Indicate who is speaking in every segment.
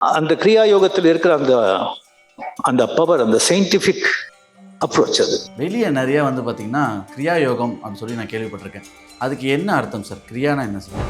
Speaker 1: அந்த கிரியா யோகத்தில் இருக்கிற அந்த அந்த பவர் அந்த சயின்டிஃபிக் அப்ரோச் அது.
Speaker 2: வெளியே நிறைய வந்து பார்த்தீங்கன்னா கிரியா யோகம் அப்படின்னு சொல்லி நான் கேள்விப்பட்டிருக்கேன். அதுக்கு என்ன அர்த்தம் சார்? கிரியானா என்ன சார்?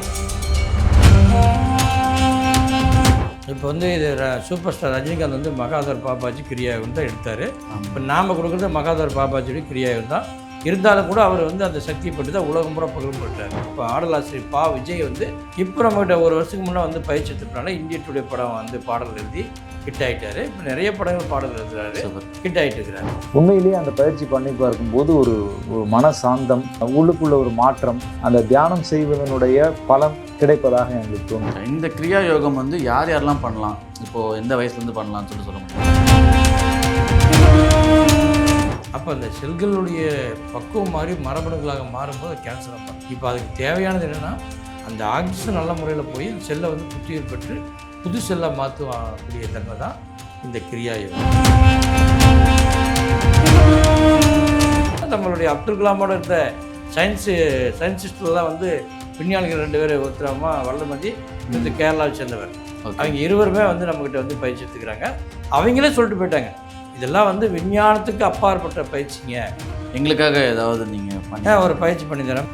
Speaker 3: இப்போ வந்து இது ர- சூப்பர் ஸ்டார் ரஜினிகாந்த் வந்து மகாதர் பாபாஜி கிரியாயுகம் தான் எடுத்தார். இப்போ நாம் கொடுக்குறது மகாதர் பாபாஜியோட கிரியாயுகம் தான் இருந்தாலும் கூட அவர் வந்து அந்த சக்தி பட்டு தான் உலகம் பூரா பகிர்ந்துட்டார் இப்போ ஆடலாசிரியர் பா விஜய் வந்து இப்போ நம்மகிட்ட ஒரு வருஷத்துக்கு முன்னே வந்து பயிற்சி எடுத்ததுனால இந்திய டுடே படம் வந்து பாடல் எழுதி ஹிட் ஆகிட்டாரு இப்போ நிறைய படங்கள் பாடல் எழுதுறாரு. ஹிட் ஆகிட்டு இருக்கிறாரு
Speaker 4: உண்மையிலேயே அந்த பயிற்சி பண்ணி பார்க்கும்போது ஒரு ஒரு மன சாந்தம் உள்ளுக்குள்ள ஒரு மாற்றம் அந்த தியானம் செய்வதனுடைய பலன் கிடைப்பதாக எங்களுக்கு தோணும்
Speaker 2: இந்த கிரியா யோகம் வந்து யார் யாரெல்லாம் பண்ணலாம்? இப்போ எந்த வயசுலேருந்து பண்ணலாம்னு சொல்லி சொல்ல முடியும்?
Speaker 3: அப்போ அந்த செல்களுடைய பக்குவம் மாறி மரபணுக்களாக மாறும்போது கேன்சர் ஆகும். இப்போ அதுக்கு தேவையானது என்னென்னா அந்த ஆக்சிஜன் நல்ல முறையில் போய் செல்லை வந்து புத்துயிர் பெற்று புது செல்லாக மாற்றக்கூடிய தன்மை தான் இந்த கிரியா யோகம் நம்மளுடைய அப்துல் கலாமோட இருந்த சயின்ஸு சயின்டிஸ்ட்லாம் வந்து விஞ்ஞானிகள் ரெண்டு பேர் ஒருத்தரமா வல்லமதி இந்த கேரளாவை சேர்ந்தவர். அவங்க இருவருமே வந்து நம்மக்கிட்ட வந்து பயிற்சி எடுத்துக்கிறாங்க. அவங்களே சொல்லிட்டு போயிட்டாங்க. இதெல்லாம் வந்து விஞ்ஞானத்துக்கு அப்பாற்பட்ட பயிற்சிங்க.
Speaker 2: எங்களுக்காக ஏதாவது நீங்கள் பண்ண
Speaker 3: ஒரு பயிற்சி பண்ணி தரேன்.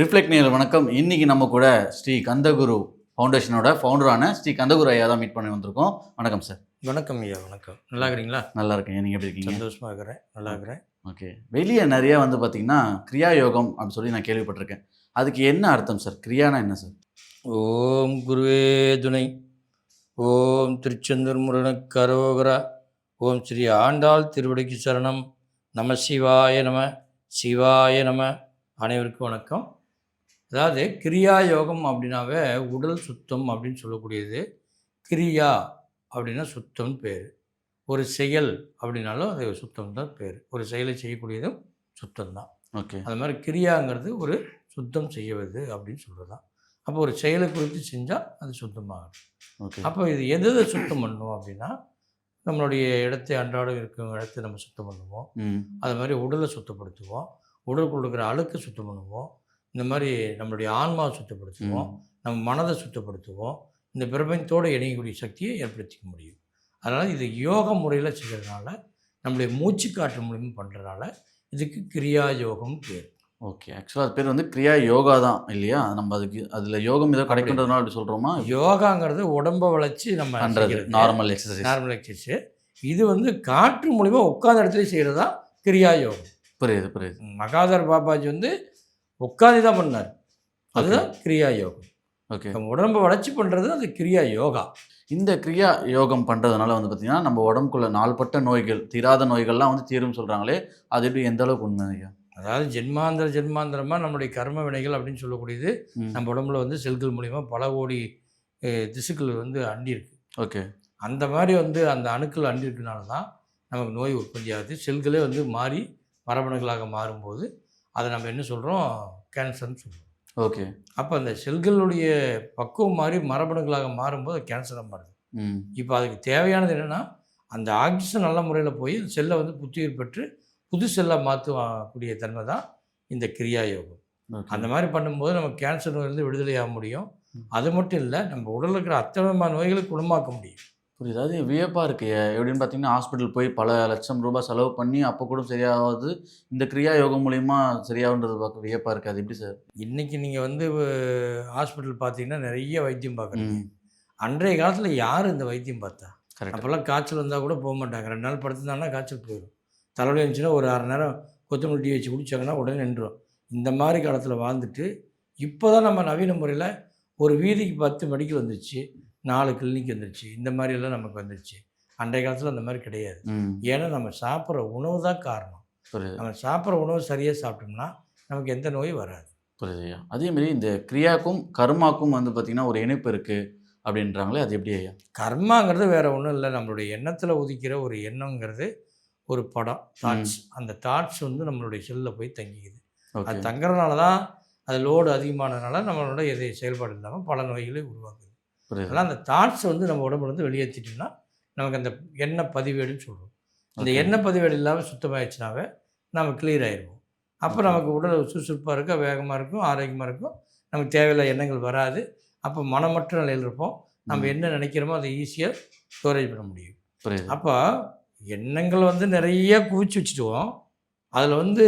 Speaker 2: ரிஃப்ளெக்ட் நேயர் வணக்கம். இன்னைக்கு நம்ம கூட ஸ்ரீ கந்தகுரு ஃபவுண்டேஷனோட ஃபவுண்டரான ஸ்ரீ கந்தகுரு ஐயா தான் மீட் பண்ணி வந்திருக்கோம். வணக்கம் சார்
Speaker 3: வணக்கம் ஐயா வணக்கம். நல்லா இருக்கிறீங்களா
Speaker 2: நல்லா இருக்கேன் நீங்கள் எப்படி இருக்கீங்க?
Speaker 3: சந்தோஷமா இருக்கிறேன். நல்லா இருக்கிறேன்
Speaker 2: ஓகே. வெளியே நிறைய வந்து பார்த்தீங்கன்னா கிரியா யோகம் அப்படின்னு சொல்லி நான் கேள்விப்பட்டிருக்கேன். அதுக்கு என்ன அர்த்தம் சார்? கிரியானா என்ன சார்?
Speaker 3: ஓம் குருவே துணை. ஓம் திருச்செந்தூர் முருகன கரோகரா. ஓம் ஸ்ரீ ஆண்டாள் திருவடிக்கு சரணம். நம சிவாய நம சிவாய நம. அனைவருக்கும் வணக்கம். அதாவது கிரியா யோகம் அப்படின்னாவே உடல் சுத்தம் அப்படின்னு சொல்லக்கூடியது. கிரியா அப்படின்னா சுத்தம்னு பேர். ஒரு செயல் அப்படின்னாலும் அது சுத்தம் தான் பேர். ஒரு செயலை செய்யக்கூடியதும் சுத்தம் தான்
Speaker 2: ஓகே.
Speaker 3: அது மாதிரி கிரியாங்கிறது ஒரு சுத்தம் செய்வது அப்படின்னு சொல்கிறது தான் அப்போ ஒரு செயலை குறித்து செஞ்சால் அது சுத்தமாகும்.
Speaker 2: ஓகே.
Speaker 3: அப்போ இது எது எதை சுத்தம் பண்ணணும் அப்படின்னா நம்மளுடைய இடத்தை அன்றாடம் இருக்கும் இடத்தை நம்ம சுத்தம் பண்ணுவோம். அது மாதிரி உடலை சுத்தப்படுத்துவோம். உடலுக்குள்ள இருக்கிற அழுக்கை சுத்தம் பண்ணுவோம். இந்த மாதிரி நம்மளுடைய ஆன்மாவை சுத்தப்படுத்துவோம். நம்ம மனதை சுத்தப்படுத்துவோம். இந்த பிரபஞ்சத்தோடு இணையக்கூடிய சக்தியை ஏற்படுத்திக்க முடியும். அதனால் இது யோக முறையில் செய்கிறதுனால நம்மளுடைய மூச்சு காற்று மூலியமாக பண்ணுறதுனால இதுக்கு கிரியா யோகம் பேர்.
Speaker 2: ஓகே. ஆக்சுவலாக அது பேர் வந்து கிரியா யோகா தான் இல்லையா? நம்ம அதுக்கு அதில் யோகம் ஏதோ கிடைக்கின்றதுனால அப்படி சொல்கிறோமா
Speaker 3: யோகாங்கிறது உடம்பை வளைச்சி நம்ம.
Speaker 2: நார்மல் எக்ஸசைஸ்
Speaker 3: நார்மல் எக்ஸசைஸ் இது வந்து காற்று மூலிமா உட்கார்ந்த இடத்துல செய்கிறது தான் கிரியா யோகம்.
Speaker 2: புரியுது புரியுது.
Speaker 3: மகாதர் பாபாஜி வந்து உட்காந்து தான் பண்ணார். அதுதான் கிரியா யோகம்.
Speaker 2: ஓகே.
Speaker 3: நம்ம உடம்பை வளைச்சி பண்ணுறது அது கிரியா யோகா.
Speaker 2: இந்த கிரியா யோகம் பண்ணுறதுனால வந்து பார்த்தீங்கன்னா நம்ம உடம்புக்குள்ள நாள்பட்ட நோய்கள் தீராத நோய்கள்லாம் வந்து தீரும் சொல்கிறாங்களே அது எப்படி எந்த அளவுக்கு உண்மை ஐயா?
Speaker 3: அதாவது ஜென்மாந்திர ஜென்மாந்திரமாக நம்முடைய கர்ம வினைகள் அப்படின்னு சொல்லக்கூடியது. நம்ம உடம்புல வந்து செல்கள் மூலிமா பல கோடி திசுக்கள் வந்து அண்டி இருக்கு
Speaker 2: ஓகே.
Speaker 3: அந்த மாதிரி வந்து அந்த அணுக்கள் அண்டி இருக்கனால தான் நமக்கு நோய் உற்பத்தி ஆகுது. செல்களே வந்து மாறி மரபணுக்களாக மாறும்போது அதை நம்ம என்ன சொல்கிறோம் கேன்சர்னு சொல்கிறோம்
Speaker 2: ஓகே.
Speaker 3: அப்போ அந்த செல்களுடைய பக்குவம் மாறி மரபணுக்களாக மாறும்போது கேன்சராக மாறுது. இப்போ அதுக்கு தேவையானது என்னென்னா அந்த ஆக்சிஜன் நல்ல முறையில் போய் செல்லை வந்து புத்துயிர் பெற்று புது செல்லாக மாற்றக்கூடிய தன்மை தான் இந்த கிரியா யோகம் அந்த மாதிரி பண்ணும்போது நம்ம கேன்சர் நோயிலிருந்து விடுதலையாக முடியும். அது மட்டும் இல்லை நம்ம உடலில் இருக்கிற அத்தனை நோய்களை குணமாக்க முடியும்.
Speaker 2: புரியுது. அது வியப்பாக இருக்கு. எப்படின்னு பார்த்தீங்கன்னா ஹாஸ்பிட்டல் போய் பல லட்சம் ரூபாய் செலவு பண்ணி அப்போ கூட சரியாகாது. இந்த கிரியா யோகம் மூலியமா சரியாகுன்றது பார்க்க வியப்பாக இருக்குது அது எப்படி சார்?
Speaker 3: இன்றைக்கி நீங்கள் வந்து ஹாஸ்பிட்டல் பார்த்தீங்கன்னா நிறைய வைத்தியம் பார்க்குறீங்க அன்றைய காலத்தில் யார் இந்த வைத்தியம் பார்த்தா?
Speaker 2: கரெக்ட்
Speaker 3: அப்போல்லாம் காய்ச்சல் வந்தால் கூட போக மாட்டாங்க. ரெண்டு நாள் படுத்துருந்தாங்கன்னா காய்ச்சல் போயிடும். தலைவலி இருந்துச்சுன்னா ஒரு அரை நேரம் கொத்தமல்லி டீ வச்சு குடிச்சாங்கன்னா உடனே நின்றுடும் இந்த மாதிரி காலத்தில் வாழ்ந்துட்டு இப்போ தான் நம்ம நவீன முறையில் ஒரு வீதிக்கு பத்து மெடிக்கல் வந்துருச்சு நாலு கிளினிக் வந்துருச்சு. இந்த மாதிரி எல்லாம் நமக்கு வந்துருச்சு. அன்றைய காலத்தில் அந்த மாதிரி கிடையாது. ஏன்னா நம்ம சாப்பிட்ற உணவு தான் காரணம்.
Speaker 2: புரியுது.
Speaker 3: நம்ம சாப்பிட்ற உணவு சரியாக சாப்பிட்டோம்னா நமக்கு எந்த நோயும் வராது.
Speaker 2: புரியுது ஐயா. அதே மாதிரி இந்த கிரியாக்கும் கர்மாக்கும் வந்து பார்த்தீங்கன்னா ஒரு இணைப்பு இருக்குது அப்படின்றாங்களே அது எப்படி ஐயா?
Speaker 3: கர்மாங்கிறது வேற ஒன்றும் இல்லை. நம்மளுடைய எண்ணத்தில் உதிக்கிற ஒரு எண்ணங்கிறது ஒரு படம் தாட்ஸ் அந்த தாட்ஸ் வந்து நம்மளுடைய செல்லில் போய் தங்கிக்குது. அது தங்குறதுனால தான் அது லோடு அதிகமானதுனால நம்மளோட எதை செயல்பாடு இல்லாமல் பல நோய்களை உருவாக்குது. அதனால் அந்த தாட்ஸ் வந்து நம்ம உடம்புல இருந்து வெளியேற்றிட்டோம்னா நமக்கு அந்த எண்ணெய் பதிவேடுன்னு சொல்கிறோம் இந்த
Speaker 2: Okay.
Speaker 3: எண்ணெய் பதிவேடு இல்லாமல் சுத்தமாகிடுச்சுனாவே நம்ம கிளியர் ஆயிடுவோம் அப்போ. நமக்கு உடல் சுறுசுறுப்பாக இருக்கும் வேகமாக இருக்கும் ஆரோக்கியமாக இருக்கும். நமக்கு தேவையில்லை எண்ணங்கள் வராது. அப்போ மனமற்ற நிலையில் இருப்போம். நம்ம. என்ன நினைக்கிறோமோ அதை ஈஸியாக ஸ்டோரேஜ் பண்ண முடியும். அப்போ எண்ணங்கள் வந்து நிறைய குவிச்சு வச்சுட்டுவோம் அதில் வந்து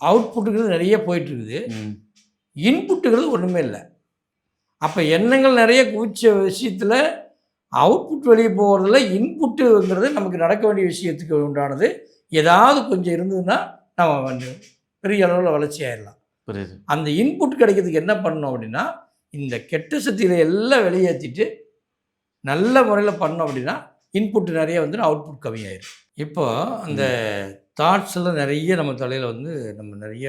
Speaker 3: அவுட்புட்டுங்கிறது நிறைய போயிட்டுருக்குது. இன்புட்டுங்கிறது ஒன்றுமே இல்லை. அப்போ எண்ணங்கள் நிறைய குவிச்ச விஷயத்தில் அவுட்புட் வெளியே போகிறதுல இன்புட்டுங்கிறது நமக்கு நடக்க வேண்டிய விஷயத்துக்கு உண்டானது. ஏதாவது கொஞ்சம் இருந்ததுன்னா நம்ம வந்து பெரிய அளவில் வளர்ச்சி ஆயிடலாம்
Speaker 2: புரியுது.
Speaker 3: அந்த இன்புட் கிடைக்கிறதுக்கு என்ன பண்ணணும் அப்படின்னா இந்த கெட்ட சக்திகளை எல்லாம் வெளியேற்றிட்டு நல்ல முறையில் பண்ணோம் அப்படின்னா இன்புட் நிறைய வந்து அவுட்புட் கம்மியாயிடும் இப்போ அந்த தாட்ஸ் எல்லாம் நிறைய நம்ம தலையில் வந்து நம்ம நிறைய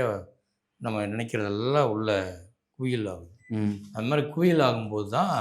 Speaker 3: நம்ம நினைக்கிறதெல்லாம் உள்ள குயில் ஆகுது. அது மாதிரி குயில் ஆகும்போது தான்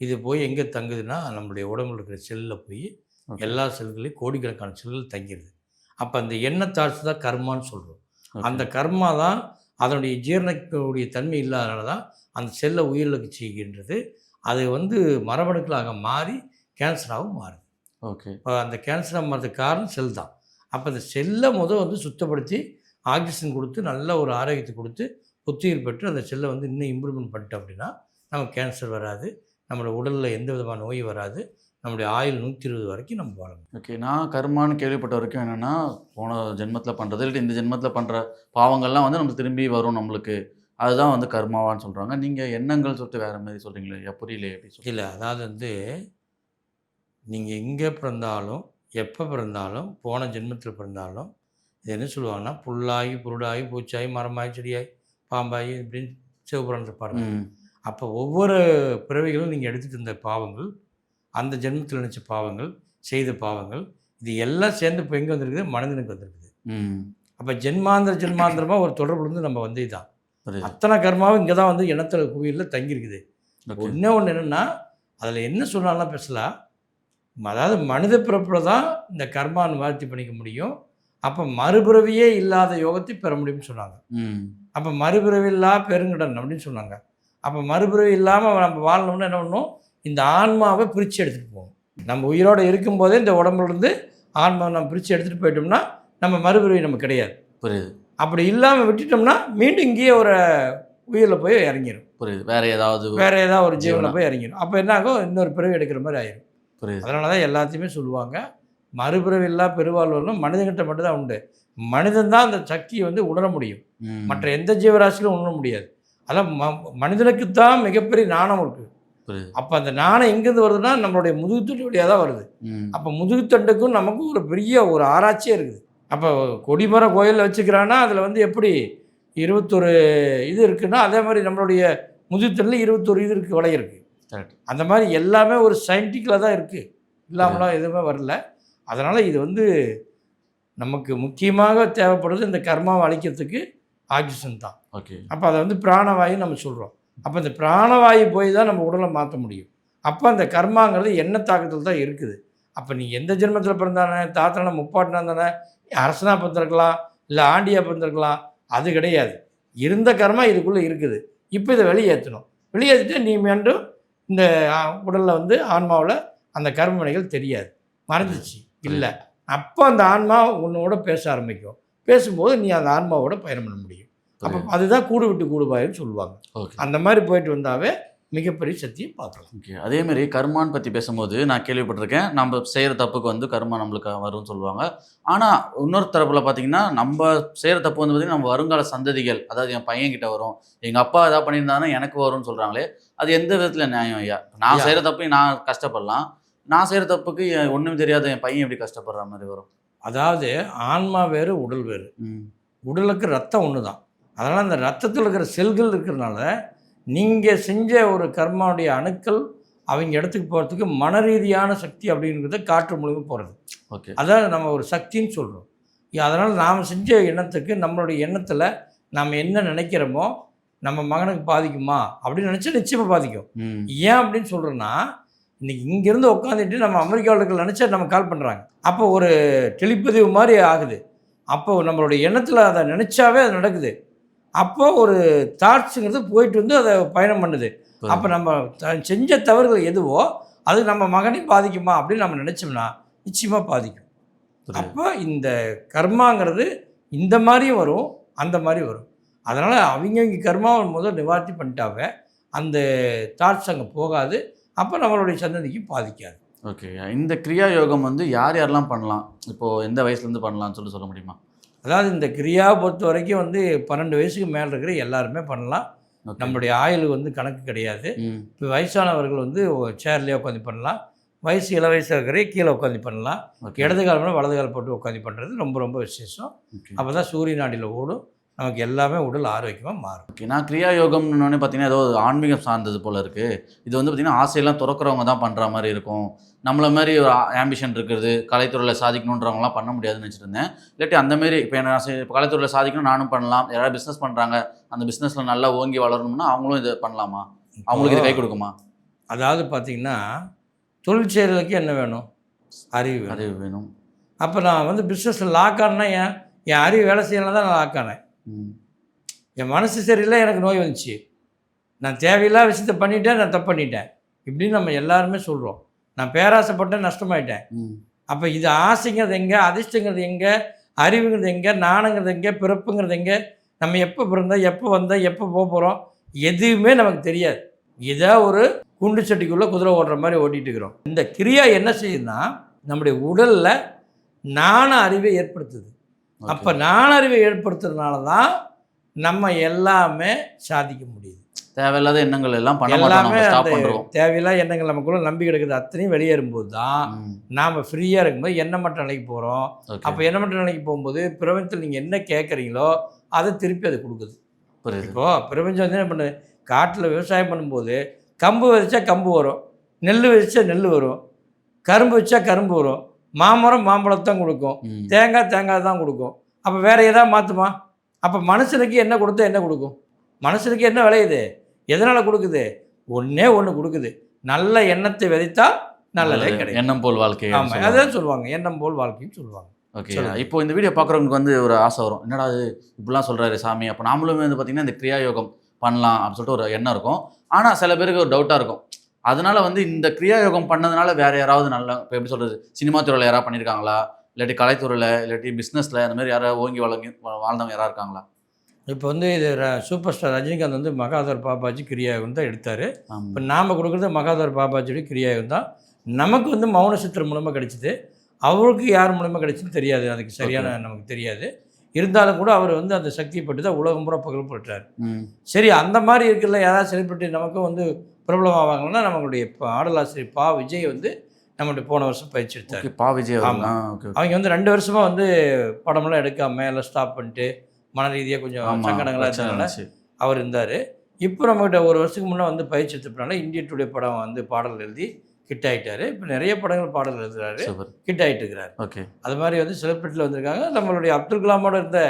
Speaker 3: இது போய் எங்கே தங்குதுன்னா நம்மளுடைய உடம்புல இருக்கிற செல்லில் போய். எல்லா செல்களையும் கோடிக்கணக்கான செல்கள் தங்கிடுது அப்போ அந்த எண்ணெய் தாட்ஸ் தான் கர்மான்னு சொல்கிறோம். அந்த கர்மா தான் அதனுடைய ஜீரணிக்கக்கூடிய தன்மை இல்லாதனால தான் அந்த செல்லை உயிரிழக்க செய்கின்றது. அது வந்து மரபணுக்களாக மாறி கேன்சராகவும் மாறுது.
Speaker 2: ஓகே.
Speaker 3: இப்போ அந்த கேன்சராக மாறதுக்கு காரணம் செல் தான். அப்போ அந்த செல்லை முதல் வந்து சுத்தப்படுத்தி ஆக்சிஜன் கொடுத்து நல்ல ஒரு ஆரோக்கியத்தை கொடுத்து புத்துயிர் பெற்று அந்த செல்லை வந்து இன்னும் இம்ப்ரூவ்மெண்ட் பண்ணிட்டோம் அப்படின்னா நமக்கு கேன்சர் வராது நம்மளோட உடலில் எந்த விதமான நோய் வராது நம்முடைய ஆயுள் நூற்றி இருபது வரைக்கும் நம்ம வாழ முடியும்
Speaker 2: ஓகே நான் கர்மான்னு கேள்விப்பட்ட வரைக்கும் என்னென்னா போன ஜென்மத்தில் பண்ணுறது இல்லை இந்த ஜென்மத்தில் பண்ணுற பாவங்கள்லாம் வந்து நமக்கு திரும்பி வரும் நம்மளுக்கு. அதுதான் வந்து கர்மாவான்னு சொல்கிறாங்க நீங்கள் எண்ணங்கள் சொல்லிட்டு வேறு மாதிரி சொல்கிறீங்களே புரியலையே எப்படி சொல்லி
Speaker 3: இல்லை அதாவது வந்து நீங்கள் எங்கே பிறந்தாலும் எப்போ பிறந்தாலும் போன ஜென்மத்தில் பிறந்தாலும் இது என்ன சொல்லுவாங்கன்னா புல்லாகி புருடாகி பூச்சாகி மரமாகி செடியாகி பாம்பாகி இப்படின்னு சிவபுராணத்தில் பாருங்க அப்போ ஒவ்வொரு பிறவிகளும் நீங்கள் எடுத்துகிட்டு இருந்த பாவங்கள் அந்த ஜென்மத்தில் நினச்ச பாவங்கள் செய்த பாவங்கள் இது எல்லாம் சேர்ந்து இப்போ எங்கே வந்திருக்குது? மனிதனுக்கு வந்திருக்குது. அப்போ ஜென்மாந்திர ஜென்மாந்திரமாக ஒரு தொடர்பு இருந்து நம்ம வந்து தான்
Speaker 2: புரியுது.
Speaker 3: அத்தனை கர்மாவும் இங்கே தான் வந்து இனத்துல குவியலில் தங்கியிருக்குது.
Speaker 2: ஓகே.
Speaker 3: ஒன்றே என்னென்னா அதில் என்ன சொன்னாலும் பேசலாம். அதாவது மனித பிறப்பில் தான் இந்த கர்மா நிவர்த்தி பண்ணிக்க முடியும். அப்போ மறுபிறவியே இல்லாத யோகத்தை பெற முடியும்னு சொன்னாங்க. அப்போ மறுபிறவி இல்லா பெருங்கடன் அப்படின்னு சொன்னாங்க. அப்போ மறுபிறவி இல்லாமல் நம்ம வாழணும்னு என்ன பண்ணணும்? இந்த ஆன்மாவை பிரித்து எடுத்துகிட்டு போகணும். நம்ம உயிரோடு இருக்கும்போதே இந்த உடம்புல இருந்து ஆன்மாவை நம்ம பிரித்து எடுத்துகிட்டு போயிட்டோம்னா நம்ம மறுபிறவி நமக்கு கிடையாது.
Speaker 2: புரியுது.
Speaker 3: அப்படி இல்லாமல் விட்டுட்டோம்னா மீண்டும் இங்கேயே ஒரு உயிரில் போய் இறங்கிடும்
Speaker 2: புரியுது. வேற ஏதாவது
Speaker 3: வேற ஏதாவது ஒரு ஜீவனில்
Speaker 2: ஜீவனா.
Speaker 3: போய் இறங்கிடும் அப்போ என்ன ஆகும் இன்னொரு பிறவி எடுக்கிற மாதிரி ஆயிடும்
Speaker 2: புரியுது.
Speaker 3: அதனால தான் எல்லாத்தையுமே சொல்லுவாங்க. மறுபிறவி இல்லா பெருவாழ்வுகளும் மனிதன்கிட்ட மட்டும்தான் உண்டு. மனிதன் தான் அந்த சக்தியை வந்து உணர முடியும். மற்ற எந்த ஜீவராசிலும் உணர முடியாது. அதான் ம மனிதனுக்கு தான் மிகப்பெரிய நாணம் இருக்குது அப்போ அந்த நாணம் எங்கேருந்து வருதுன்னா நம்மளுடைய முதுகுத்தண்டு வழியாக தான் வருது அப்போ முதுகுத்தண்டுக்கும் நமக்கும் ஒரு பெரிய ஒரு ஆராய்ச்சியே இருக்குது. அப்போ கொடிமரம் கோயிலில் வச்சுக்கிறான்னா அதில் வந்து எப்படி இருபத்தொரு இது இருக்குன்னா அதே மாதிரி நம்மளுடைய முதுகுத்தண்டில் இருபத்தொரு இது இருக்குது வலை இருக்குது
Speaker 2: கரெக்ட்.
Speaker 3: அந்த மாதிரி எல்லாமே ஒரு சயின்டிக்கலாக தான் இருக்குது இல்லாமலாம் எதுவுமே வரல. அதனால் இது வந்து நமக்கு முக்கியமாக தேவைப்படுறது இந்த கர்மாவை அழிக்கிறதுக்கு ஆக்சிஜன் தான்.
Speaker 2: ஓகே.
Speaker 3: அப்போ அதை வந்து பிராணவாயு நம்ம சொல்கிறோம் அப்போ இந்த பிராணவாயு போய் தான் நம்ம உடலை மாற்ற முடியும். அப்போ அந்த கர்மாங்கிறது என்ன தாக்கத்தில் தான் இருக்குது. அப்போ நீ எந்த ஜென்மத்தில் பிறந்தானே தாத்தனா முப்பாட்டினா தானே அரசனாக பிறந்திருக்கலாம் இல்லை ஆண்டியாக பிறந்திருக்கலாம் அது கிடையாது. இருந்த கர்மா இதுக்குள்ளே இருக்குது. இப்போ இதை வெளியேற்றணும். வெளியேற்றிட்டு நீ மீண்டும் இந்த உடலில் வந்து ஆன்மாவில் அந்த கர்மவினைகள் தெரியாது. மறந்துச்சு. இல்லை. அப்போ அந்த ஆன்மா உன்னோட பேச ஆரம்பிக்கும். பேசும்போது நீ அந்த ஆன்மாவோட பயணம் பண்ண முடியும். அப்போ. அதுதான் கூடு விட்டு கூடுபாயின்னு சொல்லுவாங்க.
Speaker 2: ஓகே.
Speaker 3: அந்த மாதிரி போயிட்டு வந்தாவே மிகப்பெரிய சக்தியை பார்க்கலாம்.
Speaker 2: ஓகே. அதே மாதிரி கர்மான்னு பற்றி பேசும்போது நான் கேள்விப்பட்டிருக்கேன். நம்ம செய்கிற தப்புக்கு வந்து கர்மா நம்மளுக்கு வரும்னு சொல்லுவாங்க. ஆனால் இன்னொரு தரப்பில் பார்த்தீங்கன்னா நம்ம செய்கிற தப்பு வந்து பார்த்தீங்கன்னா நம்ம வருங்கால சந்ததிகள் அதாவது என் பையன் கிட்ட வரும் எங்கள் அப்பா ஏதாவது பண்ணியிருந்தாங்கன்னா எனக்கு வரும்னு சொல்கிறாங்களே அது எந்த விதத்தில் நியாயம் ஐயா? நான். செய்கிற தப்பு நான் கஷ்டப்படலாம். நான் செய்கிற தப்புக்கு ஒன்றும் தெரியாத என் பையன் எப்படி கஷ்டப்படுற மாதிரி வரும்.
Speaker 3: அதாவது ஆன்மா வேறு உடல் வேறு. உடலுக்கு ரத்தம் ஒன்று தான் அதனால் அந்த ரத்தத்தில் இருக்கிற செல்கள் இருக்கிறனால நீங்கள் செஞ்ச ஒரு கர்மாவுடைய அணுக்கள் அவங்க இடத்துக்கு போகிறதுக்கு மன ரீதியான சக்தி அப்படிங்கிறத காற்று மூலியமாக போகிறது
Speaker 2: ஓகே.
Speaker 3: அதான் நம்ம ஒரு சக்தின்னு சொல்கிறோம் அதனால் நாம் செஞ்ச எண்ணத்துக்கு நம்மளுடைய எண்ணத்தில் நாம் என்ன நினைக்கிறோமோ நம்ம மகனுக்கு பாதிக்குமா அப்படின்னு நினச்சா நிச்சயமாக பாதிக்கும். ஏன் அப்படின்னு சொல்கிறேன்னா இன்னைக்கு இங்கேருந்து உட்காந்துட்டு நம்ம அமெரிக்காவில் இருக்க நினச்சா நம்ம கால் பண்ணுறாங்க அப்போ ஒரு டெலிப்பதிவு மாதிரி ஆகுது. அப்போ நம்மளுடைய எண்ணத்தில் அதை நினச்சாவே அது நடக்குது. அப்போ ஒரு தாட்ஸுங்கிறது போயிட்டு வந்து அதை பயணம் பண்ணுது. அப்போ நம்ம செஞ்ச தவறுகள் எதுவோ அது நம்ம மகனையும் பாதிக்குமா அப்படின்னு நம்ம நினச்சோம்னா நிச்சயமாக பாதிக்கும். அப்போ இந்த கர்மாங்கிறது இந்த மாதிரியும் வரும் அந்த மாதிரி வரும். அதனால் அவங்கவங்க கர்மாவை முதல் நிவார்த்தி பண்ணிட்டாவே அந்த தாட்ஸ் அங்கே போகாது. அப்போ நம்மளுடைய சந்ததிக்கு பாதிக்காது.
Speaker 2: ஓகே இந்த கிரியா யோகம் வந்து யார் யாரெல்லாம் பண்ணலாம்? இப்போ எந்த வயசுலேருந்து பண்ணலாம்னு சொல்லி சொல்ல முடியுமா?
Speaker 3: அதாவது இந்த கிரியாவை பொறுத்த வரைக்கும் வந்து பன்னெண்டு வயசுக்கு மேலே இருக்கிற எல்லாருமே பண்ணலாம்.
Speaker 2: Okay.
Speaker 3: நம்முடைய ஆயுள் வந்து கணக்கு கிடையாது. இப்போ வயசானவர்கள் வந்து சேர்லேயே உட்காந்து பண்ணலாம். வயசு இள வயசாக இருக்கிற கீழே உட்காந்து பண்ணலாம். இடது காலம்னா வலது கால் போட்டு உட்காந்து பண்ணுறது ரொம்ப ரொம்ப விசேஷம். அப்போ தான் சூரிய நாடியில் ஓடும். நமக்கு எல்லாமே உடல் ஆரோக்கியமாக மாறும்.
Speaker 2: ஓகே நான் கிரியா யோகம்னு பார்த்தீங்கன்னா ஏதோ ஒரு ஆன்மீகம் சார்ந்தது போல இருக்கு. இது வந்து பார்த்தீங்கன்னா ஆசையெல்லாம் துறக்கிறவங்க தான் பண்ணுற மாதிரி இருக்கும். நம்மள மாதிரி ஒரு ஆம்பிஷன் இருக்கிறது கலைத்துறையில் சாதிக்கணுன்றவங்களாம் பண்ண முடியாதுன்னு நினச்சிட்டு இருந்தேன் இல்லாட்டி அந்த மாதிரி இப்போ என்ன இப்போ கலைத்துறையில் சாதிக்கணும் நானும் பண்ணலாம். யாராவது பிஸ்னஸ் பண்ணுறாங்க அந்த பிஸ்னஸில் நல்லா ஓங்கி வளரணும்னா அவங்களும் இது பண்ணலாமா? அவங்களுக்கு இது கை கொடுக்குமா?
Speaker 3: அதாவது பார்த்தீங்கன்னா தொழில் செய்கிறதுக்கு என்ன வேணும்? அறிவு
Speaker 2: அறிவு வேணும்.
Speaker 3: அப்போ நான் வந்து பிஸ்னஸில் லாக் ஆனேன்னா ஏன்? என் அறிவு வேலை செய்யலாம் தான் நான் லாக் ஆனேன். என் மனசு சரியில்லை எனக்கு நோய் வந்துச்சு. நான் தேவையில்லாத விஷயத்த பண்ணிட்டேன் நான் தப்பு பண்ணிட்டேன். இப்படின்னு நம்ம எல்லாருமே சொல்கிறோம் நான் பேராசைப்பட்டேன் நஷ்டமாயிட்டேன். அப்போ இது ஆசைங்கிறது எங்கே அதிர்ஷ்டங்கிறது எங்கே அறிவுங்கிறது எங்கே நாணங்கிறது எங்கே பிறப்புங்கிறது எங்கே நம்ம எப்போ பிறந்தோம் எப்போ வந்தோம் எப்போ போக போகிறோம் எதுவுமே நமக்கு தெரியாது. இதோ ஒரு குண்டு சட்டிக்குள்ளே குதிரை ஓடுற மாதிரி ஓட்டிகிட்டு இருக்கிறோம். இந்த கிரியா என்ன செய்யுதுன்னா நம்முடைய உடலில் நாண அறிவை ஏற்படுத்துது. அப்போ நாண அறிவை ஏற்படுத்துறதுனால தான் நம்ம எல்லாமே சாதிக்க முடியுது.
Speaker 2: தேவையில்லாத எண்ணங்கள் எல்லாம் பண்ண மாட்டோம்
Speaker 3: எல்லாமே
Speaker 2: நம்ம ஸ்டாப்
Speaker 3: அந்த
Speaker 2: பண்ணுறோம்
Speaker 3: தேவையில்லா எண்ணங்கள் நமக்குள்ள நம்பி கிடக்குது அத்தனையும் வெளியேறும்போது தான் நாம் ஃப்ரீயாக இருக்கும்போது எண்ணமற்ற நிலைக்கு போகிறோம் அப்போ எண்ணமற்ற நிலைக்கு போகும்போது பிரபஞ்சத்தில் நீங்கள் என்ன கேட்குறீங்களோ அதை திருப்பி அது கொடுக்குது. இப்போது பிரபஞ்சம் வந்து என்ன பண்ணுது? காட்டில் விவசாயம் பண்ணும்போது கம்பு விதைச்சா கம்பு வரும் நெல் விதைச்சா நெல் வரும் கரும்பு வச்சா கரும்பு வரும் மாமரம் மாம்பழத்தான் கொடுக்கும். தேங்காய் தேங்காய் தான் கொடுக்கும். அப்போ வேற எதாவது மாற்றுமா அப்போ மனுஷனுக்கு என்ன கொடுத்தா என்ன கொடுக்கும்? மனுஷனுக்கு என்ன விளையுது எதனால் கொடுக்குது? ஒன்றே ஒன்று கொடுக்குது. நல்ல எண்ணத்தை விதைத்தா நல்லதே கிடைக்கும்.
Speaker 2: எண்ணம் போல் வாழ்க்கை
Speaker 3: ஆமாம் அதான் சொல்லுவாங்க. எண்ணம் போல் வாழ்க்கைன்னு சொல்லுவாங்க.
Speaker 2: ஓகே. இப்போ இந்த வீடியோ பார்க்குறவங்களுக்கு வந்து ஒரு ஆசை வரும். என்னடா இது? இப்படிலாம் சொல்கிறாரு சாமி. அப்போ நாமளுமே வந்து பார்த்தீங்கன்னா இந்த கிரியா யோகம் பண்ணலாம் அப்படின்னு சொல்லிட்டு ஒரு எண்ணம் இருக்கும். ஆனால் சில பேருக்கு ஒரு டவுட்டாக இருக்கும். அதனால வந்து இந்த கிரியா யோகம் பண்ணதுனால வேற யாராவது நல்ல இப்போ எப்படி சொல்கிறது சினிமா துறையில் யாராவது பண்ணியிருக்காங்களா இல்லாட்டி கலைத்துறையில் இல்லாட்டி பிஸ்னஸில் அந்த மாதிரி யாராவது ஓங்கி வழங்கி வாழ்ந்தவங்க யாராவது இருக்காங்களா?
Speaker 3: இப்போ வந்து இது சூப்பர் ஸ்டார் ரஜினிகாந்த் வந்து மகாதர் பாப்பாஜி கிரியாயுகம் தான் எடுத்தார். இப்போ நாம் கொடுக்குறது மகாதர் பாப்பாஜியோட கிரியாயுகம் தான். நமக்கு வந்து மௌன சித்திரம் மூலமாக கிடைச்சிது. அவருக்கு யார் மூலமாக கிடைச்சுன்னு தெரியாது. அதுக்கு சரியான நமக்கு தெரியாது. இருந்தாலும் கூட அவர் வந்து அந்த சக்தியை பட்டு தான் உலகம் பூரா புகழ்பெற்றார்
Speaker 2: ம்.
Speaker 3: சரி அந்த மாதிரி இருக்குல்ல யாராவது செலிபிரிட்டி நமக்கும் வந்து பிரபலம் ஆவாங்கன்னா நம்மளுடைய ஆடலாசிரியர் பா விஜய் வந்து நம்மளுடைய போன வருஷம் பயிற்சி எடுத்தார்.
Speaker 2: பா விஜய்
Speaker 3: அவங்க வந்து ரெண்டு வருஷமாக வந்து படமெல்லாம் எடுக்காம எல்லாம் ஸ்டாப் பண்ணிட்டு மன ரீதியாக கொஞ்சம் சங்கடங்களாக இருந்ததுனால. அவர் இருந்தார். இப்போ நம்மகிட்ட ஒரு வருஷத்துக்கு முன்னே வந்து பயிற்சி எடுத்ததுனால இந்திய டுடே படம் வந்து பாடல் எழுதி ஹிட் ஆயிட்டாரு. இப்போ நிறைய படங்கள் பாடல் எழுதுறாரு. ஹிட் ஆயிட்டு இருக்கிறாரு.
Speaker 2: ஓகே.
Speaker 3: அது மாதிரி வந்து செலிபிரிட்டியில் வந்திருக்காங்க. நம்மளுடைய அப்துல் கலாமோட இருந்த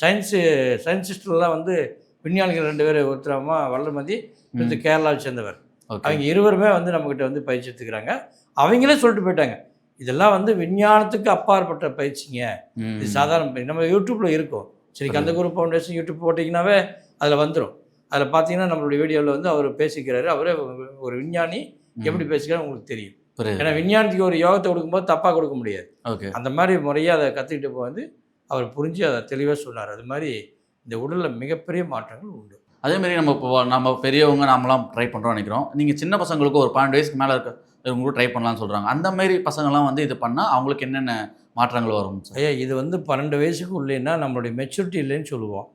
Speaker 3: சயின்ஸு சயின்டிஸ்ட்லாம் வந்து விஞ்ஞானிகள் ரெண்டு பேர் ஒருத்தரமா வல்லமதி இந்த கேரளாவை சேர்ந்தவர். அவங்க இருவருமே வந்து நம்மக்கிட்ட வந்து பயிற்சி எடுத்துக்கிறாங்க. அவங்களே சொல்லிட்டு போயிட்டாங்க. இதெல்லாம் வந்து விஞ்ஞானத்துக்கு அப்பாற்பட்ட பயிற்சிங்க. இது சாதாரண. நம்ம யூடியூப்பில் இருக்கும். சரி கந்தகுரு ஃபவுண்டேஷன் யூடியூப் போட்டிங்கனாவே அதில் வந்துடும் அதில் பார்த்தீங்கன்னா நம்மளுடைய வீடியோவில் வந்து அவர் பேசிக்கிறாரு. அவரே ஒரு- விஞ்ஞானி. எப்படி பேசிக்கிறாரு உங்களுக்கு தெரியும். ஏன்னா விஞ்ஞானத்துக்கு ஒரு யோகத்தை கொடுக்கும்போது தப்பாக கொடுக்க முடியாது. அந்த மாதிரி முறையாக அதை கற்றுக்கிட்டு போய் வந்து அவர் புரிஞ்சு அதை தெளிவாக சொன்னார். அது மாதிரி இந்த உடலில் மிகப்பெரிய மாற்றங்கள் உண்டு.
Speaker 2: அதே மாதிரி நம்ம இப்போ நம்ம பெரியவங்க நாமலாம் ட்ரை பண்ணுறோம் நினைக்கிறோம். நீங்கள் சின்ன பசங்களுக்கு ஒரு பன்னெண்டு வயசுக்கு மேலே இருக்க இவங்களும் ட்ரை பண்ணலாம்னு சொல்கிறாங்க அந்த மாதிரி பசங்கள்லாம் வந்து இது பண்ணால் அவங்களுக்கு என்னென்ன மாற்றங்கள் வரும்
Speaker 3: ஐயா இது வந்து பன்னெண்டு வயசுக்கு உள்ளேன்னா நம்மளுடைய மெச்சூரிட்டி இல்லைன்னு சொல்லுவோம்.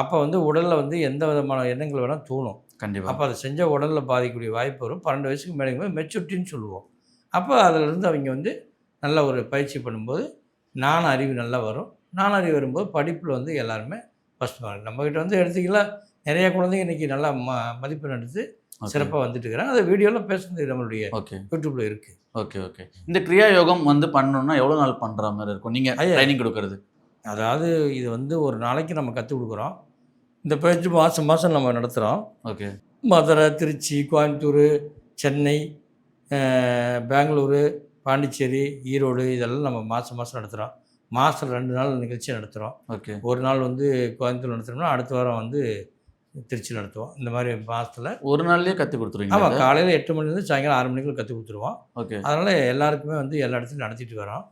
Speaker 3: அப்போ வந்து உடலில் வந்து எந்த விதமான எண்ணங்கள் வேணால் தூணும்.
Speaker 2: கண்டிப்பாக
Speaker 3: அப்போ அதை செஞ்ச உடலில் பாதிக்கக்கூடிய வாய்ப்பு வரும். பன்னெண்டு வயசுக்கு மேலே மெச்சூரிட்டின்னு சொல்லுவோம். அப்போ அதிலிருந்து அவங்க வந்து நல்ல ஒரு பயிற்சி பண்ணும்போது நாண அறிவு நல்லா வரும். நாண அறிவு வரும்போது படிப்பில் வந்து எல்லாருமே ஃபஸ்ட் மார்க் நம்மக்கிட்ட வந்து எடுத்திக்கலாம். நிறைய குழந்தைங்க இன்றைக்கி நல்லா ம மதிப்பெண் எடுத்து சிறப்பாக வந்துட்டு இருக்கிறாங்க அதை வீடியோவில் பேசுறது நம்மளுடைய
Speaker 2: ஓகே
Speaker 3: யூடியூப்பில் இருக்குது
Speaker 2: ஓகே ஓகே இந்த கிரியா யோகம் வந்து பண்ணணும்னா எவ்வளோ நாள் பண்ணுற மாதிரி இருக்கும்? நீங்கள். ட்ரைனிங் கொடுக்கறது.
Speaker 3: அதாவது இது வந்து ஒரு நாளைக்கு நம்ம கற்றுக் கொடுக்குறோம். இந்த பயிற்சி மாதம் மாதம் நம்ம நடத்துகிறோம்
Speaker 2: ஓகே
Speaker 3: மதுரை திருச்சி கோயம்புத்தூர் சென்னை பெங்களூரு பாண்டிச்சேரி ஈரோடு இதெல்லாம் நம்ம மாதம் மாதம் நடத்துகிறோம் மாதம் ரெண்டு நாள் நிகழ்ச்சி நடத்துகிறோம்
Speaker 2: ஓகே.
Speaker 3: ஒரு நாள் வந்து கோயம்புத்தூர் நடத்துகிறோம்னா அடுத்த வாரம் வந்து திருச்சி நடத்துவோம். இந்த மாதிரி மாதத்தில்
Speaker 2: ஒரு நாள்லயே கத்து கொடுத்துருவீங்க
Speaker 3: ஆமாம் காலையில் எட்டு மணிலேருந்து சாயங்காலம் ஆறு மணிக்குள்ள கற்றுக் கொடுத்துருவோம்.
Speaker 2: ஓகே.
Speaker 3: அதனால் எல்லாருக்குமே வந்து எல்லா இடத்துலையும் நடத்திட்டு வரோம்.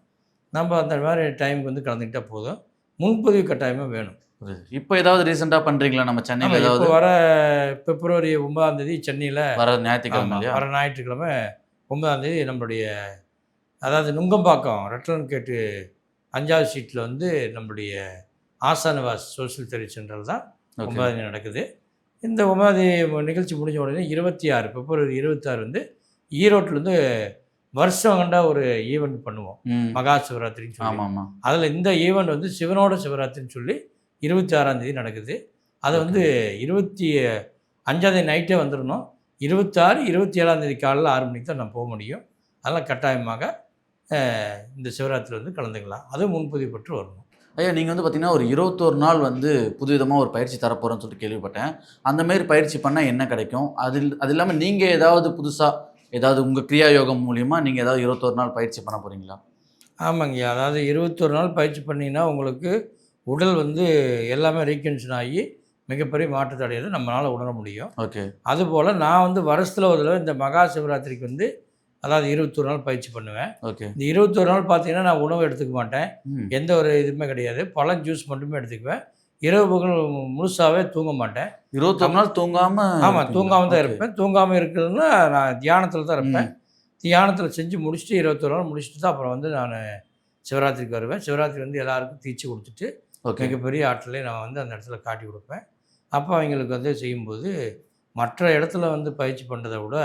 Speaker 3: நம்ம அந்த மாதிரி டைமுக்கு வந்து கலந்துக்கிட்டால் போதும். முன்பதிவு கட்டாயமாக வேணும்.
Speaker 2: இப்போ ஏதாவது ரீசெண்டா பண்றீங்களா நம்ம சென்னையில் ஏதாவது?
Speaker 3: வர பிப்ரவரி ஒன்பதாம் தேதி சென்னையில்
Speaker 2: வர ஞாயிற்றுக்கிழமை
Speaker 3: வர ஞாயிற்றுக்கிழமை ஒன்பதாம் தேதி நம்மளுடைய அதாவது நுங்கம்பாக்கம் ரெட்டலன் கேட்டு அஞ்சாவது சீட்டில் வந்து நம்மளுடைய ஆசானவாஸ் சோசியல் சர்வீஸ் சென்டர் தான் ஒன்பதாம் நடக்குது. இந்த ஒன்பதாம் தேதி நிகழ்ச்சி முடிஞ்ச உடனே இருபத்தி ஆறு பிப்ரவரி இருபத்தாறு வந்து ஈரோட்டிலேருந்து வருஷம் கண்டா ஒரு ஈவெண்ட் பண்ணுவோம். மகா சிவராத்திரின்னு சொல்லி. அதில் இந்த ஈவெண்ட் வந்து சிவனோட சிவராத்திரின்னு சொல்லி இருபத்தி ஆறாம் தேதி நடக்குது. அதை வந்து இருபத்தி அஞ்சாந்தேதி நைட்டே வந்துடணும். இருபத்தாறு இருபத்தி ஏழாம் தேதி காலையில் ஆறு மணிக்கு தான் நான் போக முடியும். அதெல்லாம் கட்டாயமாக இந்த சிவராத்திரி வந்து கலந்துக்கலாம். அதுவும் முன்பதிவு பெற்று வரணும்.
Speaker 2: ஐயா நீங்கள் வந்து பார்த்தீங்கன்னா ஒரு இருபத்தோரு நாள் வந்து புதுவிதமாக ஒரு பயிற்சி தரப்போகிறோன்னு சொல்லிட்டு கேள்விப்பட்டேன். அந்த மாதிரி பயிற்சி பண்ணால் என்ன கிடைக்கும்? அதில் அது இல்லாமல் நீங்கள் ஏதாவது புதுசாக ஏதாவது உங்கள் கிரியா யோகம் மூலியமா நீங்கள் ஏதாவது இருபத்தோரு நாள் பயிற்சி பண்ண போகிறீங்களா
Speaker 3: ஆமாங்க அதாவது இருபத்தொரு நாள் பயிற்சி பண்ணிங்கன்னா உங்களுக்கு உடல் வந்து எல்லாமே ரீகன்ஷன் ஆகி மிகப்பெரிய மாற்றத்தை அடையிறது நம்மளால் உணர முடியும்.
Speaker 2: ஓகே.
Speaker 3: அதுபோல் நான் வந்து வருஷத்தில் ஒரு தடவை இந்த மகா சிவராத்திரிக்கு வந்து அதாவது இருபத்தொரு நாள் பயிற்சி பண்ணுவேன்.
Speaker 2: ஓகே.
Speaker 3: இந்த இருபத்தொரு நாள் பார்த்தீங்கன்னா நான் உணவு எடுத்துக்க மாட்டேன். எந்த ஒரு இதுவுமே கிடையாது. பழம் ஜூஸ் மட்டுமே எடுத்துக்குவேன். இரவு பகல் முழுசாவே தூங்க மாட்டேன்.
Speaker 2: இருபத்தொரு நாள் தூங்காம
Speaker 3: ஆமாம் தூங்காமல் தான். இருப்பேன். தூங்காமல் இருக்கிறதுனா நான் தியானத்தில் தான் இருப்பேன். தியானத்தில் செஞ்சு முடிச்சுட்டு இருபத்தொரு நாள் முடிச்சுட்டு தான் அப்புறம் வந்து நான் சிவராத்திரிக்கு வருவேன். சிவராத்திரி வந்து எல்லாருக்கும் தீச்சு கொடுத்துட்டு மிகப்பெரிய ஆற்றலை நான் வந்து அந்த இடத்துல காட்டி கொடுப்பேன். அப்போ அவங்களுக்கு வந்து செய்யும்போது மற்ற இடத்துல வந்து பயிற்சி பண்ணுறதை விட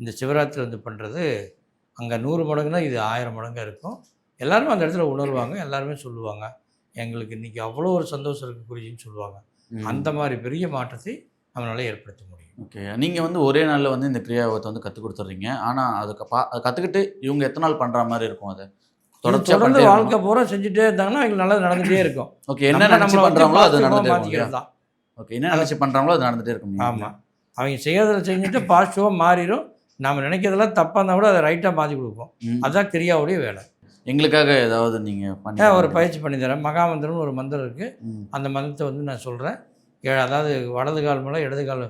Speaker 3: இந்த சிவராத்திரி வந்து பண்ணுறது அங்கே நூறு மடங்குனா இது ஆயிரம் மடங்காக இருக்கும். எல்லாருமே அந்த இடத்துல உணர்வாங்க. எல்லாருமே சொல்லுவாங்க. எங்களுக்கு இன்றைக்கி அவ்வளோ ஒரு சந்தோஷம் இருக்குது குருஜின்னு சொல்லுவாங்க அந்த மாதிரி பெரிய மாற்றத்தை நம்மளால ஏற்படுத்த முடியும்.
Speaker 2: ஓகே. நீங்கள் வந்து ஒரே நாளில் வந்து இந்த கிரியா யோகத்தை வந்து கற்றுக் கொடுத்துட்றீங்க ஆனால் அதுக்கு பா அதை கற்றுக்கிட்டு இவங்க எத்தனை நாள் பண்ணுற மாதிரி இருக்கும் அது?
Speaker 3: தொடர்ந்து வாழ்க்கை பூரா செஞ்சுட்டே இருந்தாங்கன்னா அவங்களுக்கு நல்லது நடந்துகிட்டே இருக்கும்.
Speaker 2: ஓகே. என்ன நினச்சி பண்ணுறாங்களோ அது
Speaker 3: மாத்திக்கிறது தான்
Speaker 2: ஓகே. என்ன நினச்சி பண்ணுறாங்களோ அது நடந்துட்டே இருக்கும்
Speaker 3: ஆமாம் அவங்க செய்யறதை செஞ்சுட்டு பாசிட்டிவாக மாறிடும் நம்ம நினைக்கிறதெல்லாம் தப்பாக இருந்தால் கூட அதை ரைட்டாக மாற்றி கொடுப்போம். அதுதான் கிரியாவுடைய வேலை.
Speaker 2: எங்களுக்காக ஏதாவது நீங்கள் பண்ணி
Speaker 3: ஒரு பயிற்சி பண்ணி தரேன். மகாமந்திரம்னு ஒரு மந்திரம் இருக்குது. அந்த மந்திரத்தை வந்து நான் சொல்கிறேன் அதாவது வலது கால் மேலே இடது கால்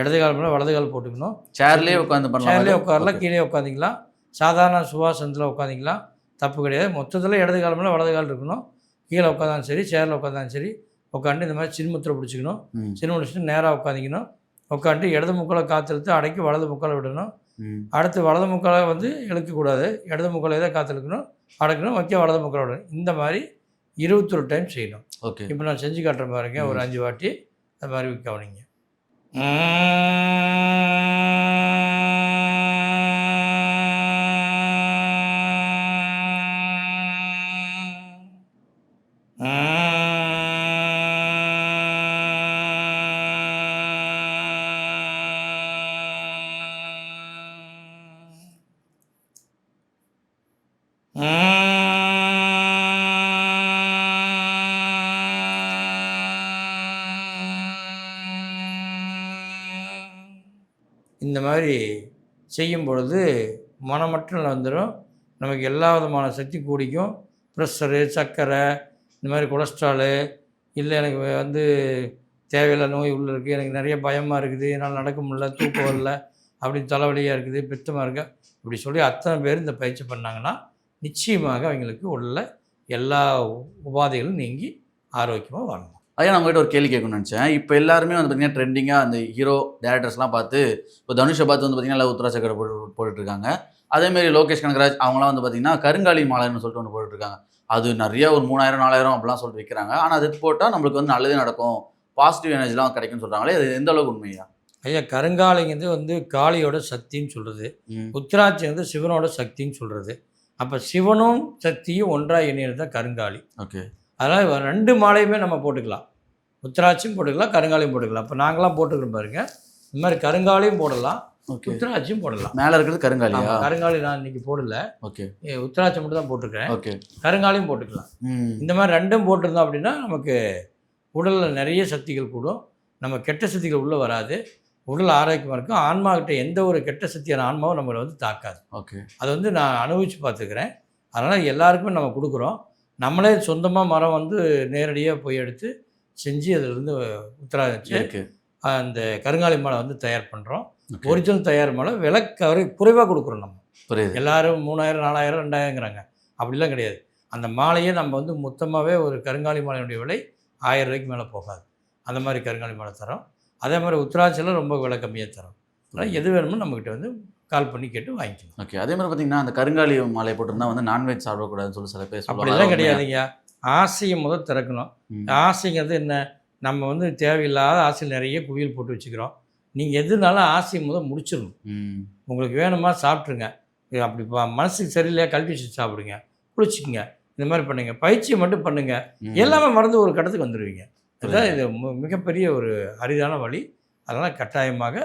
Speaker 3: இடது கால் மேலே வலது கால் போட்டுக்கணும்.
Speaker 2: சேர்லயே உட்காந்து பண்ணலாம்.
Speaker 3: சேர்லேயே உட்காரலாம் கீழே உட்காந்திக்கலாம் சாதாரண சுவாசனத்தில் உட்காந்திக்கலாம் தப்பு கிடையாது. மொத்தத்தில் இடது கால் மேலே வலது கால் இருக்கணும். கீழே உட்காந்தாலும் சரி சேரில் உட்காந்தாலும் சரி உட்காந்து இந்த மாதிரி சின்முத்திரை பிடிச்சிக்கணும். சின்ன பிடிச்சிட்டு நேராக உட்காந்திக்கணும் உட்காந்துட்டு இடது முக்காலை காத்தெழுத்து அடக்கி வலது முக்காலை விடணும். அடுத்து வலது முக்காலை வந்து இழுக்கக்கூடாது. இடது முக்காலை தான் காத்திருக்கணும்? அடக்கணும். வைக்க வலது முக்காலை விடணும். இந்த மாதிரி இருபத்தொரு டைம் செய்யணும்.
Speaker 2: ஓகே.
Speaker 3: இப்போ நான் செஞ்சு காட்டுறேன் பாருங்க. ஒரு அஞ்சு வாட்டி அது மாதிரி கவனிங்க. மாதிரி செய்யும் பொழுது மனமற்ற வந்துடும் நமக்கு எல்லா விதமான சக்தி கூடிக்கும். ப்ரெஷரு சர்க்கரை இந்த மாதிரி கொலஸ்ட்ராலு இல்லை எனக்கு வந்து தேவையில்லாத நோய் உள்ள இருக்குது எனக்கு நிறைய பயமாக இருக்குது என்னால் நடக்க முடியல தூக்கம் வரல அப்படி தலைவலியாக இருக்குது பித்தமாக இருக்கு இப்படி சொல்லி அத்தனை பேர் இந்த பயிற்சி பண்ணாங்கன்னா நிச்சயமாக அவங்களுக்கு உள்ள எல்லா உபாதைகளும் நீங்கி ஆரோக்கியமாக வரணும்
Speaker 2: ஐயா நான் உங்ககிட்ட ஒரு கேள்வி கேட்கணும்னு நினச்சேன். இப்போ எல்லாருமே வந்து பார்த்தீங்கன்னா ட்ரெண்டிங்காக அந்த ஹீரோ டேரக்டர்ஸ்லாம் பார்த்து இப்போ தனுஷை பார்த்து வந்து பார்த்தீங்கன்னா எல்லாம் உத்தரா சக்கரை போட்டு போட்டுட்டு இருக்காங்க. அதேமாரி லோகேஷ் கனகராஜ் அவங்களாம் வந்து பார்த்தீங்கன்னா கருங்காலி மாலைன்னு சொல்லிட்டு ஒன்று போட்டுட்டு இருக்காங்க. அது நிறைய ஒரு மூணாயிரம் நாலாயிரம் அப்படிலாம் சொல்லிட்டு விற்கிறாங்க ஆனால் அது போட்டால் நம்மளுக்கு வந்து நல்லதே நடக்கும். பாசிட்டிவ் எனர்ஜிலாம் கிடைக்கும்னு சொல்கிறாங்களே அது எந்த அளவுக்கு உண்மையா?
Speaker 3: ஐயா கருங்காலிங்கிறது வந்து காளியோட சக்தின்னு சொல்கிறது
Speaker 2: ம்.
Speaker 3: உத்திராட்சி வந்து சிவனோட சக்தின்னு சொல்கிறது அப்போ சிவனும் சக்தியும் ஒன்றாக இணையிறது தான் கருங்காலி.
Speaker 2: ஓகே.
Speaker 3: அதனால் ரெண்டு மாலையுமே நம்ம போட்டுக்கலாம். உத்திராட்சியும் போட்டுக்கலாம் கருங்காலியும் போட்டுக்கலாம். இப்போ நாங்களாம் போட்டுக்கிறோம் பாருங்க. இந்த மாதிரி கருங்காலியும் போடலாம் உத்திராட்சியும் போடலாம்.
Speaker 2: மேலே இருக்கிறது கருங்காலியா?
Speaker 3: ஆமா, கருங்காலி நான் இன்னைக்கு போடல.
Speaker 2: ஓகே.
Speaker 3: உத்திராட்சி மட்டும் தான் போட்டிருக்கேன்
Speaker 2: ஓகே.
Speaker 3: கருங்காலியும் போட்டுக்கலாம்.
Speaker 2: ம்.
Speaker 3: இந்த மாதிரி ரெண்டும் போட்டிருந்தோம் அப்படின்னா நமக்கு உடலில் நிறைய சக்திகள் கூடும். நம்ம கெட்ட சக்திகள் உள்ளே வராது. உடல் ஆரோக்கியமாக இருக்கும். ஆன்மா கிட்ட எந்த ஒரு கெட்ட சக்தியான ஆன்மாவும் நம்மளை வந்து தாக்காது.
Speaker 2: ஓகே.
Speaker 3: அதை வந்து நான் அனுபவித்து பார்த்துக்கிறேன். அதனால் எல்லாருக்குமே நம்ம கொடுக்குறோம். நம்மளே சொந்தமாக மரம் வந்து நேரடியாக போய் எடுத்து செஞ்சு அதிலிருந்து உத்தராட்சி
Speaker 2: இருக்கு.
Speaker 3: அந்த கருங்காலி மாலை வந்து தயார் பண்ணுறோம். ஒரிஜினல் தயார் மாலை விலை கரு குறைவாக கொடுக்குறோம் நம்ம.
Speaker 2: புரியுது.
Speaker 3: எல்லாரும் மூணாயிரம் நாலாயிரம் ரெண்டாயிரங்கிறாங்க. அப்படிலாம் கிடையாது. அந்த மாலையை நம்ம வந்து மொத்தமாகவே ஒரு கருங்காலி மாலையுடைய விலை ஆயிரம் ரூபாய்க்கு மேலே போகாது. அந்த மாதிரி கருங்காலி மாலை தரோம். அதே மாதிரி உத்தராட்சியில் ரொம்ப விலை கம்மியாக தரோம். எது வேணுமோ நம்மக்கிட்ட வந்து கால் பண்ணி கேட்டு வாங்கிக்கலாம்
Speaker 2: ஓகே. அதே மாதிரி பார்த்தீங்கன்னா அந்த கருங்காலி மாலை போட்டிருந்தா வந்து நான்வெஜ் சாப்பிடக்கூடாதுன்னு சொல்லி சில பேர்
Speaker 3: அப்படிலாம் கிடையாதுங்க. ஆசையை முதல் திறக்கணும். ஆசைங்கிறது என்ன? நம்ம வந்து தேவையில்லாத ஆசையில் நிறைய குவியல் போட்டு வச்சுக்கிறோம். நீங்கள் எதுனாலும் ஆசையை முதல் முடிச்சிடணும். உங்களுக்கு வேணுமா சாப்பிட்ருங்க அப்படி மனசுக்கு சரியில்லையா கழட்டி வச்சு சாப்பிடுங்க. குளிச்சுக்குங்க. இந்த மாதிரி பண்ணுங்க. பயிற்சியை மட்டும் பண்ணுங்க. எல்லாமே மறந்து ஒரு கட்டத்துக்கு வந்துடுவீங்க அதுதான் இது மிகப்பெரிய ஒரு அரிதான வழி. அதனால் கட்டாயமாக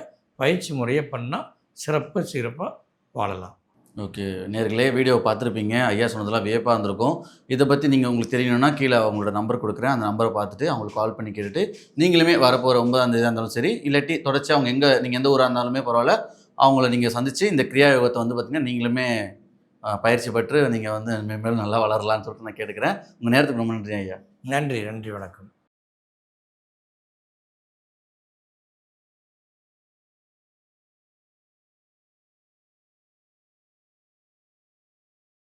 Speaker 3: பயிற்சி முறையை பண்ணால் சிறப்பு சிறப்பாக வாழலாம்.
Speaker 2: ஓகே. நேர்களே வீடியோ பார்த்துருப்பீங்க. ஐயா சொன்னதெல்லாம் வியப்பாக இருந்திருக்கும். இதை பற்றி நீங்கள் உங்களுக்கு தெரியணும்னா கீழே அவங்களோட நம்பர் கொடுக்குறேன். அந்த நம்பரை பார்த்துட்டு அவங்களுக்கு கால் பண்ணி கேட்டுட்டு நீங்களுமே வரப்போகிற ஒன்பதாம் தேதியாக இருந்தாலும் சரி இல்லாட்டி தொடர்ச்சி அவங்க எங்கே நீங்கள் எந்த ஊராக இருந்தாலுமே பரவாயில்ல அவங்கள நீங்கள் சந்தித்து இந்த கிரியா யோகத்தை வந்து பார்த்திங்கன்னா நீங்களுமே பயிற்சி பெற்று நீங்கள் வந்து மேலும் நல்லா வளரலாம்னு சொல்லிட்டு நான் கேட்டுக்கிறேன். உங்கள் நேரத்துக்கு ரொம்ப நன்றி ஐயா.
Speaker 3: நன்றி நன்றி வணக்கம்.